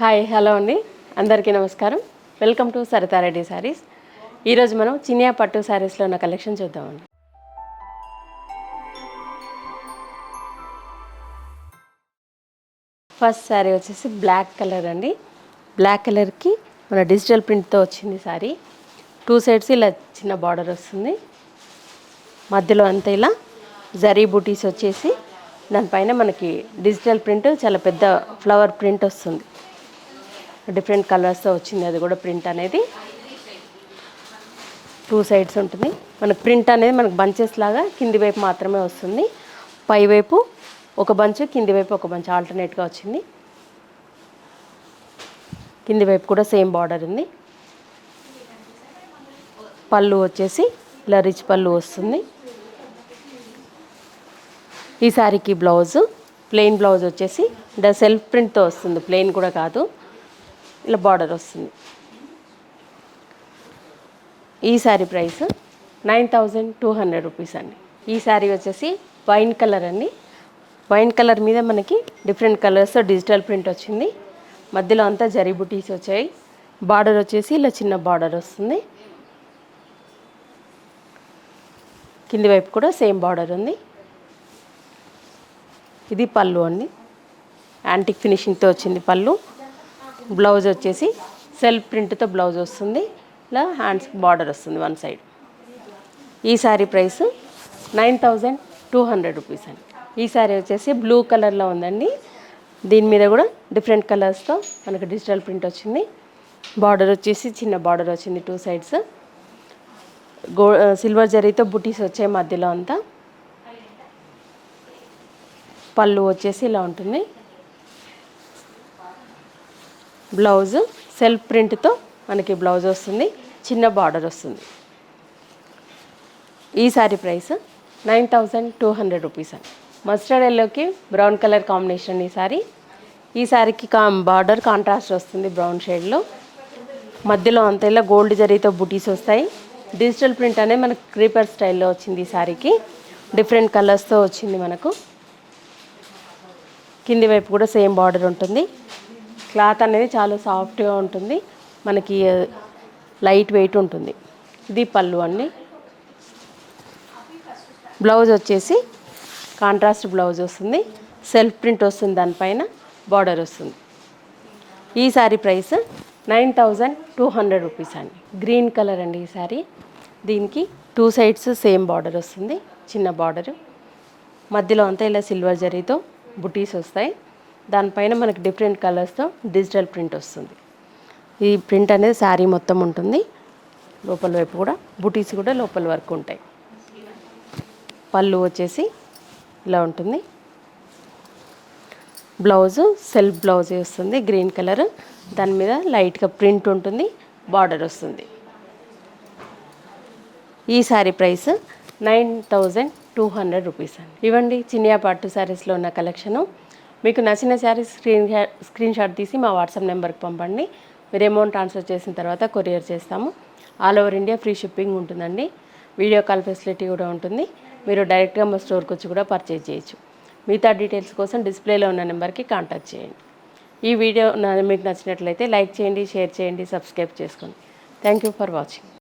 Hi hello అండి. అందరికీ నమస్కారం. వెల్కమ్ టు సరితారెడ్డి శారీస్ ఈరోజు మనం చినియా పట్టు శారీస్లో ఉన్న కలెక్షన్ చూద్దామండి. ఫస్ట్ శారీ వచ్చేసి బ్లాక్ కలర్ అండి. బ్లాక్ కలర్కి మన డిజిటల్ ప్రింట్తో వచ్చింది శారీ టూ సైడ్స్ ఇలా చిన్న బార్డర్ వస్తుంది. మధ్యలో అంతా ఇలా జరీ బూటీస్ వచ్చేసి దానిపైన మనకి డిజిటల్ ప్రింట్ చాలా పెద్ద ఫ్లవర్ ప్రింట్ వస్తుంది. డిఫరెంట్ కలర్స్తో వచ్చింది. అది కూడా ప్రింట్ అనేది టూ సైడ్స్ ఉంటుంది. మనకు ప్రింట్ అనేది మనకు బంచెస్ లాగా కింది వైపు మాత్రమే వస్తుంది. పై వైపు ఒక బంచ్ కింది వైపు ఒక బంచ్ ఆల్టర్నేట్గా వచ్చింది. కింది వైపు కూడా సేమ్ బార్డర్ ఉంది. పళ్ళు వచ్చేసి ఇలా రిచ్ పళ్ళు వస్తుంది. ఈ శారీకి బ్లౌజ్ ప్లెయిన్ బ్లౌజ్ వచ్చేసి అంటే సెల్ఫ్ ప్రింట్తో వస్తుంది. ప్లెయిన్ కూడా కాదు. ఇలా బార్డర్ వస్తుంది. ఈ sari price nine thousand two hundred rupees అండి. ఈ శారీ వచ్చేసి వైన్ కలర్ అండి. వైన్ కలర్ మీద మనకి డిఫరెంట్ కలర్స్ డిజిటల్ ప్రింట్ వచ్చింది. మధ్యలో అంతా జరీ బుటీస్ వచ్చాయి. బార్డర్ వచ్చేసి ఇలా చిన్న బార్డర్ వస్తుంది. కింది వైపు కూడా సేమ్ బార్డర్ ఉంది. ఇది పళ్ళు అండి. యాంటిక్ ఫినిషింగ్తో వచ్చింది పళ్ళు. బ్లౌజ్ వచ్చేసి సెల్ఫ్ ప్రింట్తో బ్లౌజ్ వస్తుంది. ఇలా హ్యాండ్స్ బార్డర్ వస్తుంది వన్ సైడ్. ఈ sari price nine thousand two hundred rupees అండి. ఈ శారీ వచ్చేసి బ్లూ కలర్లో ఉందండి. దీని మీద కూడా డిఫరెంట్ కలర్స్తో మనకు డిజిటల్ ప్రింట్ వచ్చింది. బార్డర్ వచ్చేసి చిన్న బార్డర్ వచ్చింది టూ సైడ్స్. గో సిల్వర్ జరీతో బుటీస్ వచ్చాయి మధ్యలో అంతా. పళ్ళు వచ్చేసి ఇలా ఉంటుంది. బ్లౌజ్ సెల్ఫ్ ప్రింట్తో మనకి బ్లౌజ్ వస్తుంది చిన్న బార్డర్ వస్తుంది. ఈ sari price nine thousand two hundred rupees అండి. మస్టర్డ్ ఎల్లోకి బ్రౌన్ కలర్ కాంబినేషన్ ఈ సారీ. ఈ సారీకి కా బార్డర్ కాంట్రాస్ట్ వస్తుంది బ్రౌన్ షేడ్లో. మధ్యలో అంత ఇలా గోల్డ్ జరీతో బుటీస్ వస్తాయి. డిజిటల్ ప్రింట్ అనేది మనకు క్రీపర్ స్టైల్లో వచ్చింది ఈ సారీకి. డిఫరెంట్ కలర్స్తో వచ్చింది మనకు. కింది వైపు కూడా సేమ్ బార్డర్ ఉంటుంది. క్లాత్ అనేది చాలా సాఫ్ట్గా ఉంటుంది. మనకి లైట్ వెయిట్ ఉంటుంది. ఇది పళ్ళు అండి. బ్లౌజ్ వచ్చేసి కాంట్రాస్ట్ బ్లౌజ్ వస్తుంది. సెల్ఫ్ ప్రింట్ వస్తుంది దానిపైన బార్డర్ వస్తుంది. ఈ sari price nine thousand two hundred rupees అండి. గ్రీన్ కలర్ అండి ఈ శారీ దీనికి టూ సైడ్స్ సేమ్ బార్డర్ వస్తుంది చిన్న బార్డర్. మధ్యలో అంతా ఇలా సిల్వర్ జరీతో బుటీస్ వస్తాయి. దానిపైన మనకి డిఫరెంట్ కలర్స్తో డిజిటల్ ప్రింట్ వస్తుంది. ఈ ప్రింట్ అనేది శారీ మొత్తం ఉంటుంది. లోపల వైపు కూడా బుటీస్ కూడా లోపల వరకు ఉంటాయి. పళ్ళు వచ్చేసి ఇలా ఉంటుంది. బ్లౌజు సెల్ఫ్ బ్లౌజ్ వస్తుంది గ్రీన్ కలర్ దాని మీద లైట్గా ప్రింట్ ఉంటుంది బార్డర్ వస్తుంది. ఈ sari price nine thousand two hundred rupees అండి. ఇవ్వండి చినియా పట్టు శారీస్లో ఉన్న కలెక్షను మీకు నచ్చిన శారీ స్క్రీన్ స్క్రీన్ షాట్ తీసి మా వాట్సాప్ నెంబర్కి పంపండి. మీరు అమౌంట్ ట్రాన్స్ఫర్ చేసిన తర్వాత కొరియర్ చేస్తాము. All over India free shipping ఉంటుందండి. వీడియో కాల్ ఫెసిలిటీ కూడా ఉంటుంది. మీరు డైరెక్ట్గా మా స్టోర్కి వచ్చి కూడా పర్చేజ్ చేయొచ్చు. మిగతా డీటెయిల్స్ కోసం డిస్ప్లేలో ఉన్న నెంబర్కి కాంటాక్ట్ చేయండి. ఈ వీడియో మీకు నచ్చినట్లయితే లైక్ చేయండి షేర్ చేయండి సబ్స్క్రైబ్ చేసుకోండి. Thank you for watching.